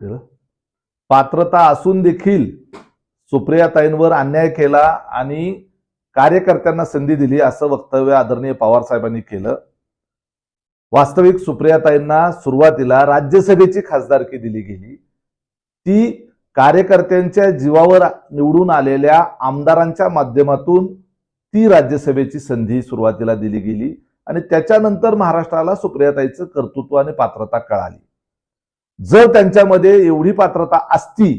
केलं? पात्रता असून देखील सुप्रियाताईंवर अन्याय केला आणि कार्यकर्त्यांना संधी दिली असं वक्तव्य आदरणीय पवार साहेबांनी केलं. वास्तविक सुप्रियाताईंना सुरुवातीला राज्यसभेची खासदारकी दिली गेली. ती कार्यकर्त्यांच्या जीवावर निवडून आलेल्या आमदारांच्या माध्यमातून ती राज्यसभेची संधी सुरुवातीला दिली गेली आणि त्याच्यानंतर महाराष्ट्राला सुप्रियाताईचं कर्तृत्व आणि पात्रता कळाली. जर त्यांच्यामध्ये एवढी पात्रता असती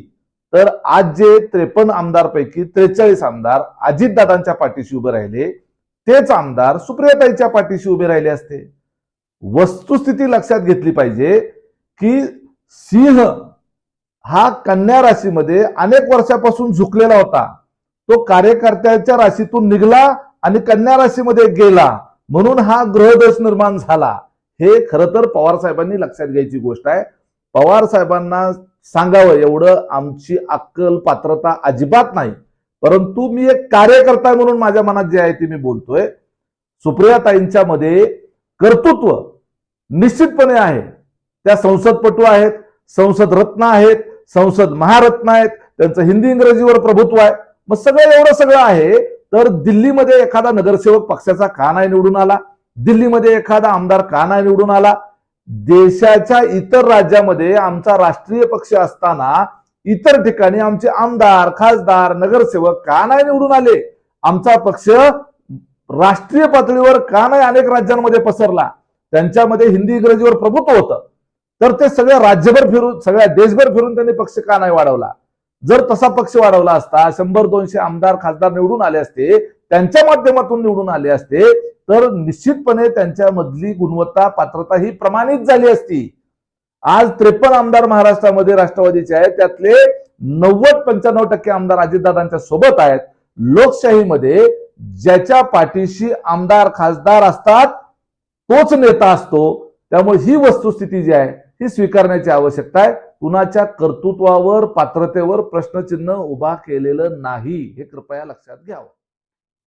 तर आज जे त्रेपन्न आमदारपैकी त्रेचाळीस आमदार अजितदादांच्या पाठीशी उभे राहिले तेच आमदार सुप्रियाताईच्या पाठीशी उभे राहिले असते. वस्तुस्थिती लक्षात घेतली पाहिजे की सिंह हा कन्या राशीमध्ये अनेक वर्षापासून झुकलेला होता. तो कार्यकर्त्याच्या राशीतून निघला आणि कन्या राशीमध्ये गेला. म्हणून हा ग्रहदोष निर्माण झाला. हे खरं तर पवार साहेबांनी लक्षात घ्यायची गोष्ट आहे. पवार साहेबांना सांगावं एवढं आमची अक्कल पात्रता अजिबात नाही. परंतु मी एक कार्यकर्ता म्हणून माझ्या मनात जे आहे ते मी बोलतोय. सुप्रियाताईंच्या मध्ये कर्तृत्व निश्चितपणे आहे. त्या संसदपटू आहेत संसद रत्न आहेत संसद महारत्न आहेत त्यांचं हिंदी इंग्रजीवर प्रभुत्व आहे. मग सगळं एवढं सगळं आहे तर दिल्लीमध्ये एखादा नगरसेवक पक्षाचा का नाही निवडून आला? दिल्लीमध्ये एखादा आमदार का नाही निवडून आला? देशाच्या इतर राज्यामध्ये आमचा राष्ट्रीय पक्ष असताना इतर ठिकाणी आमचे आमदार खासदार नगरसेवक का नाही निवडून आले? आमचा पक्ष राष्ट्रीय पातळीवर का नाही अनेक राज्यांमध्ये पसरला? त्यांच्यामध्ये हिंदी इंग्रजीवर प्रभुत्व होतं. तर ते सगळ्या राज्यभर फिरून सगळ्या देशभर फिरून त्यांनी पक्ष का नाही वाढवला? जर तसा पक्ष वाढवला असता शंभर दोनशे आमदार खासदार निवडून आले असते त्यांच्या माध्यमातून निवडून आले असते तर निश्चितपणे त्यांच्यामधली गुणवत्ता पात्रता ही प्रमाणित झाली असती. आज त्रेपन्न आमदार महाराष्ट्रामध्ये राष्ट्रवादीचे आहेत त्यातले नव्वद पंच्याण्णव टक्के आमदार अजितदादांच्या सोबत आहेत. लोकशाहीमध्ये ज्याच्या पाठीशी आमदार खासदार असतात तोच नेता असतो. त्यामुळे ही वस्तुस्थिती जी आहे ही स्वीकारण्याची आवश्यकता आहे. कुणाच्या कर्तृत्वावर पात्रतेवर प्रश्नचिन्ह उभा केलेलं नाही हे कृपया लक्षात घ्यावं.